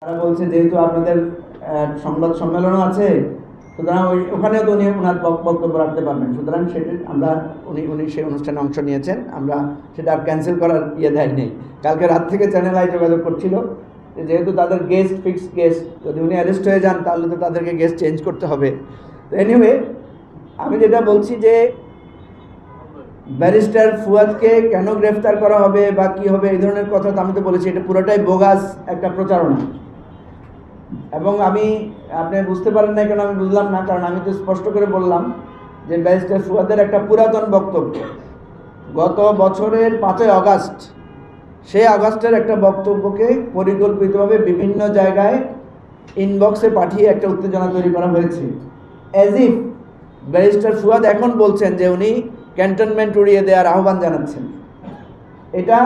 তারা বলছে, যেহেতু আপনাদের সংবাদ সম্মেলনও আছে, সুতরাং ওই, ওখানেও তো উনি ওনার বক- বক্তব্য রাখতে পারবেন। সুতরাং সেটি আমরা, উনি উনি সেই অনুষ্ঠানে অংশ নিয়েছেন। আমরা সেটা আর ক্যান্সেল করার ইয়ে দেয় নেই। কালকে রাত থেকে চ্যানেল আই যোগাযোগ করছিল। যেহেতু তাদের গেস্ট ফিক্সড গেস্ট যদি উনি অ্যারেস্ট হয়ে যান, তাহলে তো তাদেরকে গেস্ট চেঞ্জ করতে হবে। তো এনিওয়ে আমি যেটা বলছি যে ব্যারিস্টার ফুয়াদকে কেন গ্রেফতার করা হবে বা কী হবে, এই ধরনের কথা তো আমি তো বলেছি। এটা পুরোটাই বোগাস একটা প্রচারণা। এবং আমি, আপনি বুঝতে পারেন না কেন আমি বুঝলাম না, কারণ আমি তো স্পষ্ট করে বললাম যে ব্যারিস্টার ফুয়াদের একটা পুরাতন বক্তব্য। গত বছরের পাঁচই অগাস্ট সেই আগস্টের একটা বক্তব্যকে পরিকল্পিতভাবে বিভিন্ন জায়গায় ইনবক্সে পাঠিয়ে একটা উত্তেজনা তৈরি করা হয়েছে। অ্যাজ ইফ ব্যারিস্টার ফুয়াদ এখন বলছেন যে উনি ক্যান্টনমেন্ট উড়িয়ে দেওয়ার আহ্বান জানাচ্ছেন। এটা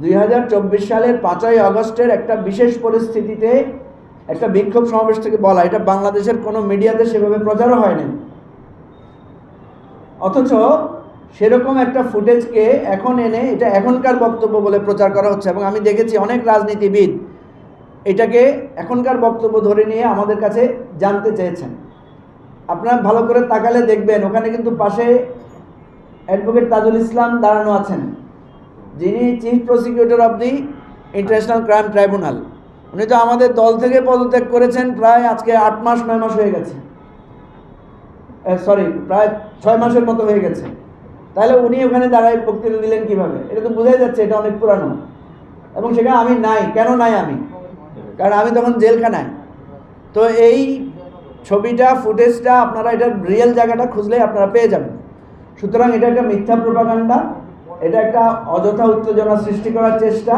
দুই হাজার চব্বিশ সালের পাঁচই আগস্টের একটা বিশেষ পরিস্থিতিতে একটা বিক্ষোভ সমাবেশ থেকে বলা, এটা বাংলাদেশের কোনো মিডিয়াতে সেভাবে প্রচারও হয়নি। অথচ সেরকম একটা ফুটেজকে এখন এনে এটা এখনকার বক্তব্য বলে প্রচার করা হচ্ছে এবং আমি দেখেছি অনেক রাজনীতিবিদ এটাকে এখনকার বক্তব্য ধরে নিয়ে আমাদের কাছে জানতে চেয়েছেন। আপনারা ভালো করে তাকালে দেখবেন, ওখানে কিন্তু পাশে অ্যাডভোকেট তাজুল ইসলাম দাঁড়ানো আছেন। যিনি chief prosecutor of the international crime tribunal উনি তো আমাদের দল থেকে পদত্যাগ করেছেন প্রায় আজকে আট মাস, নয় মাস হয়ে গেছে। সরি প্রায় ছয় মাসের মতো হয়ে গেছে। তাহলে উনি ওখানে দাঁড়ায় বক্তৃতা দিলেন কীভাবে? এটা তো বোঝাই যাচ্ছে, এটা অনেক পুরানো। এবং সেখানে আমি নাই, কেন নাই আমি? কারণ আমি তখন জেলখানায়। তো এই ছবিটা, ফুটেজটা আপনারা এটার রিয়েল জায়গাটা খুঁজলেই আপনারা পেয়ে যাবেন। সুতরাং এটা একটা মিথ্যা প্রপাগান্ডা। এটা একটা অযথা উত্তেজনা সৃষ্টি করার চেষ্টা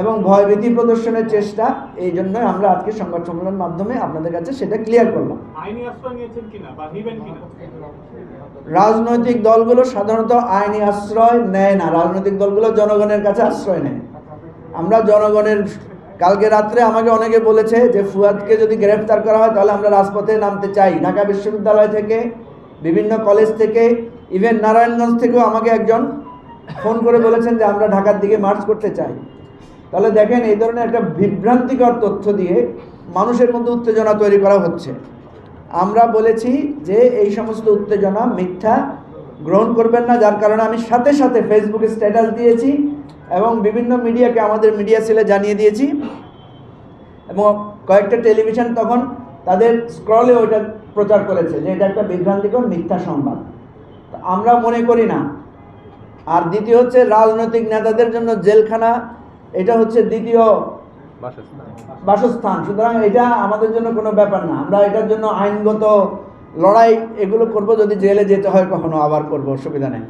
এবং ভয়ভীতি প্রদর্শনের চেষ্টা। এই জন্যই আমরা আজকে সংবাদ সম্মেলনের মাধ্যমে আপনাদের কাছে সেটা ক্লিয়ার করলাম। রাজনৈতিক দলগুলো সাধারণত আইনি আশ্রয় নেয় না। রাজনৈতিক দলগুলো জনগণের কাছে আশ্রয় নেয়। আমরা জনগণের কালকে রাত্রে আমাকে অনেকে বলেছে যে ফুয়াদকে যদি গ্রেফতার করা হয় তাহলে আমরা রাজপথে নামতে চাই। ঢাকা বিশ্ববিদ্যালয় থেকে বিভিন্ন কলেজ থেকে ইভেন নারায়ণগঞ্জ থেকেও আমাকে একজন ফোন করে বলেছেন যে আমরা ঢাকার দিকে মার্চ করতে চাই। তাহলে দেখেন এই ধরনের একটা বিভ্রান্তিকর তথ্য দিয়ে মানুষের মধ্যে উত্তেজনা তৈরি করা হচ্ছে। আমরা বলেছি যে এই সমস্ত উত্তেজনা, মিথ্যা গ্রহণ করবেন না, যার কারণে আমি সাথে সাথে ফেসবুকে স্ট্যাটাস দিয়েছি এবং বিভিন্ন মিডিয়াকে আমাদের মিডিয়া সেলে জানিয়ে দিয়েছি। এবং কয়েকটা টেলিভিশন তখন তাদের স্ক্রলে ওইটা প্রচার করেছে যে এটা একটা বিভ্রান্তিকর মিথ্যা সংবাদ। আমরা মনে করি না। আর দ্বিতীয় হচ্ছে রাজনৈতিক নেতাদের জন্য জেলখানা এটা হচ্ছে দ্বিতীয় বাসস্থান। সুতরাং এটা আমাদের জন্য কোনো ব্যাপার না। আমরা এটার জন্য আইনগত লড়াই এগুলো করব যদি জেলে যেতে হয় কখনো আবার করব অসুবিধা নেই।